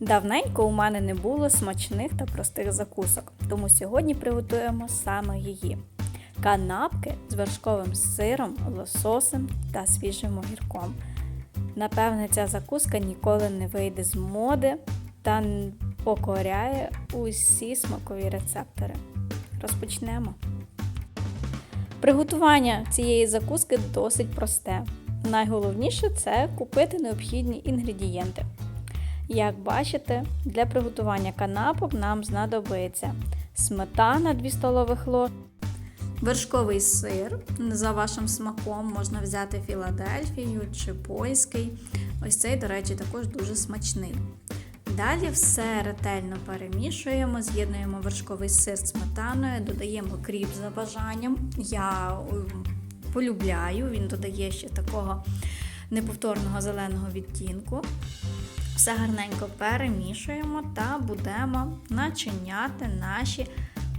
Давненько у мене не було смачних та простих закусок, тому сьогодні приготуємо саме її. Канапки з вершковим сиром, лососем та свіжим огірком. Напевне, ця закуска ніколи не вийде з моди та покоряє усі смакові рецептори. Розпочнемо. Приготування цієї закуски досить просте. Найголовніше це купити необхідні інгредієнти. Як бачите, для приготування канапок нам знадобиться сметана 2 столових ложки, вершковий сир. За вашим смаком можна взяти Філадельфію чи польський. Ось цей, до речі, також дуже смачний. Далі все ретельно перемішуємо, з'єднуємо вершковий сир з сметаною, додаємо кріп за бажанням. Я полюбляю, він додає ще такого неповторного зеленого відтінку. Все гарненько перемішуємо та будемо начиняти наші.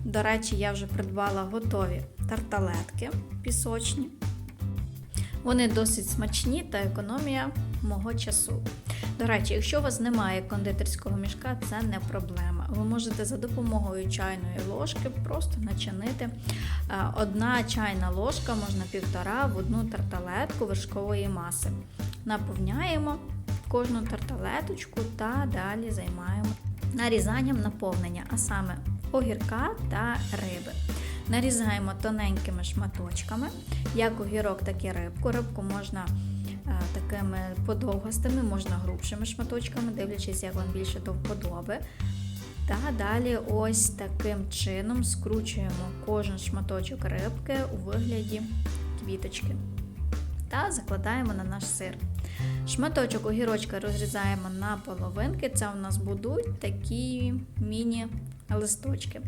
До речі, я вже придбала готові тарталетки пісочні. Вони досить смачні та економія мого часу. До речі, якщо у вас немає кондитерського мішка, це не проблема. Ви можете за допомогою чайної ложки просто начинити е, одна чайна ложка, можна півтора в одну тарталетку вершкової маси. Наповняємо кожну тарталеточку та далі займаємо нарізанням наповнення, а саме огірка та риби. Нарізаємо тоненькими шматочками, як огірок, так і рибку. Рибку можна е, такими подовгастими, можна грубшими шматочками, дивлячись, як вам більше до вподоби. Та далі ось таким чином скручуємо кожен шматочок рибки у вигляді квіточки та закладаємо на наш сир. Шматочок огірочка розрізаємо на половинки. Це у нас будуть такі міні-листочки.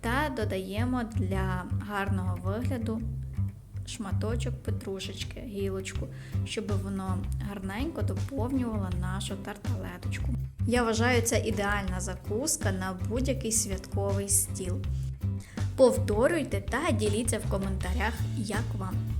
Та додаємо для гарного вигляду шматочок петрушечки, гілочку, щоб воно гарненько доповнювало нашу тарталеточку. Я вважаю, це ідеальна закуска на будь-який святковий стіл. Повторюйте та діліться в коментарях, як вам.